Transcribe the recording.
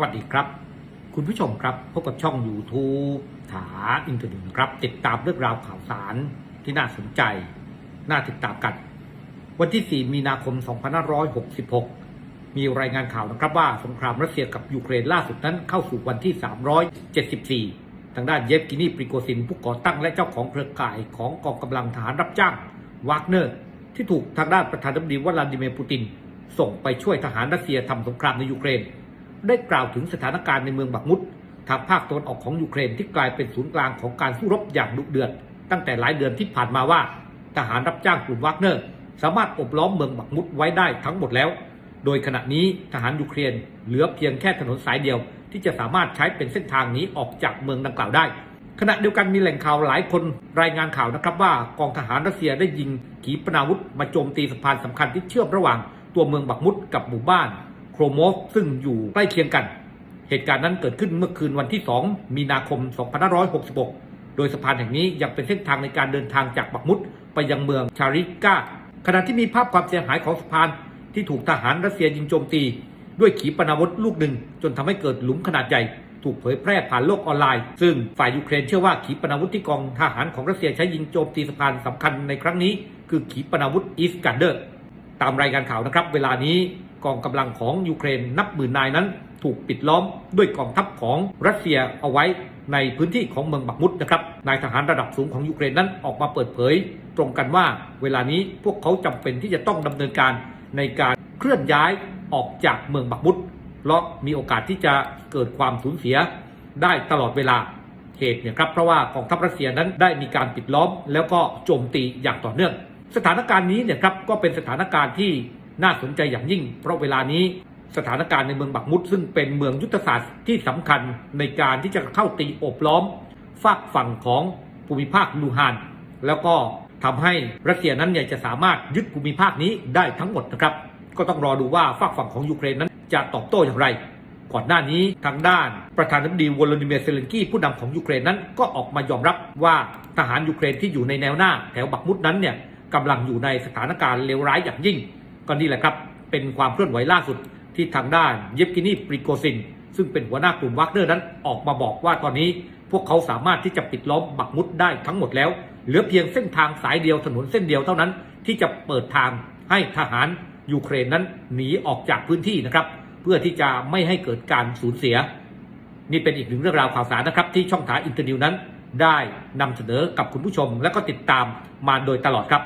วัสดีครับ คุณผู้ชมครับพบกับช่อง YouTube ถาอินเทอร์เน็ตครับ ติดตามเรื่องราวข่าวสารที่น่าสนใจ น่าติดตามกัน วันที่ 4 มีนาคม 2566 มีรายงานข่าวนะครับว่าสงครามรัสเซียกับยูเครนล่าสุดนั้นเข้าสู่วันที่ 374 ทางด้านเยฟกินีปริโกซินผู้ก่อตั้งและเจ้าของเครือข่ายของกองกำลังทหารรับจ้างวากเนอร์ ที่ถูกทางด้านประธานาธิบดีวลาดิเมียร์ปูติน ส่งไปช่วยทหารรัสเซียทำสงครามในยูเครน ได้กล่าวถึงสถานการณ์ในเมืองบักมุดทางภาคตะวันออกของยูเครนที่กลายเป็นศูนย์กลางของการสู้รบอย่างดุเดือด ตั้งแต่หลายเดือนที่ผ่านมาว่า ทหารรับจ้างกลุ่มวากเนอร์ สามารถอบล้อมเมืองบักมุดไว้ได้ทั้งหมดแล้ว โดยขณะนี้ทหารยูเครนเหลือเพียงแค่ถนนสายเดียว ที่จะสามารถใช้เป็นเส้นทางนี้ออกจากเมืองดังกล่าวได้ ขณะเดียวกันมีแหล่งข่าวหลายคนรายงานข่าวนะครับว่ากองทหารรัสเซียได้ยิงขีปนาวุธมาโจมตีสะพานสำคัญที่เชื่อมระหว่างตัวเมืองบักมุดกับหมู่บ้าน โครโมฟซึ่งอยู่ใกล้เคียงกัน เหตุการณ์นั้นเกิดขึ้นเมื่อคืนวันที่ 2 มีนาคม 2566 โดยสะพานแห่งนี้ยังเป็นเส้นทางในการเดินทางจากบักมุดไปยังเมืองชาริกาขณะที่มีภาพความเสียหายของสะพานที่ถูกทหารรัสเซียยิงโจมตี ด้วยขีปนาวุธลูกหนึ่ง จนทำให้เกิดหลุมขนาดใหญ่ ถูกเผยแพร่ผ่านโลกออนไลน์ ซึ่งฝ่ายยูเครนเชื่อว่าขีปนาวุธที่กองทหารของรัสเซียใช้ยิงโจมตีสะพานสำคัญในครั้งนี้ คือขีปนาวุธอีสกันเดอร์ ตามรายงานข่าวนะครับ เวลานี้กองกำลังของยูเครนนับหมื่นนายนั้น ถูกปิดล้อมด้วยกองทัพของรัสเซียเอาไว้ในพื้นที่ของเมืองบักมุดนะครับนายทหารระดับสูงของยูเครนนั้นออกมาเปิดเผย ตรงกันว่าเวลานี้พวกเขาจำเป็นที่จะต้องดำเนินการในการเคลื่อนย้ายออกจากเมืองบักมุดเพราะมีโอกาสที่จะเกิดความสูญเสียได้ตลอดเวลาเหตุเนี่ยครับเพราะว่ากองทัพรัสเซียนั้นได้มีการปิดล้อมแล้วก็โจมตีอย่างต่อเนื่อง สถานการณ์นี้เนี่ยครับก็เป็นสถานการณ์ที่น่าสนใจอย่างยิ่ง เพราะเวลานี้สถานการณ์ในเมืองบักมุดซึ่งเป็นเมืองยุทธศาสตร์ที่สำคัญในการที่จะเข้าตีโอบล้อมฝากฝั่งของภูมิภาคลูฮาน แล้วก็ทำให้รัสเซียนั้นเนี่ยจะสามารถยึดภูมิภาคนี้ได้ทั้งหมดนะครับ ก็ต้องรอดูว่าฝากฝั่งของยูเครนนั้นจะตอบโต้อย่างไร ก่อนหน้านี้ทางด้านประธานาธิบดีวลาดิเมียร์เซเลนกี้ผู้นำของยูเครนนั้นก็ออกมายอมรับว่าทหารยูเครนที่อยู่ในแนวหน้าแถวบักมุดนั้นเนี่ย กำลังอยู่ในสถานการณ์เลวร้ายอย่างยิ่ง ก็นี่แหละครับ เป็นความเคลื่อนไหวล่าสุดที่ทางด้านเยฟกินีปริโกซิน ซึ่งเป็นหัวหน้ากลุ่มวักเนอร์นั้นออกมาบอกว่าตอนนี้ พวกเขาสามารถที่จะปิดล้อมบักมุดได้ทั้งหมดแล้ว เหลือเพียงเส้นทางสายเดียวถนนเส้นเดียวเท่านั้น ที่จะเปิดทางให้ทหารยูเครนนั้นหนีออกจากพื้นที่นะครับ เพื่อที่จะไม่ให้เกิดการสูญเสีย นี่เป็นอีกหนึ่งเรื่องราวข่าวสารนะครับ ที่ช่องทางอินเตอร์นิวนั้น ได้นำเสนอกับคุณผู้ชมและก็ติดตามมาโดยตลอดครับ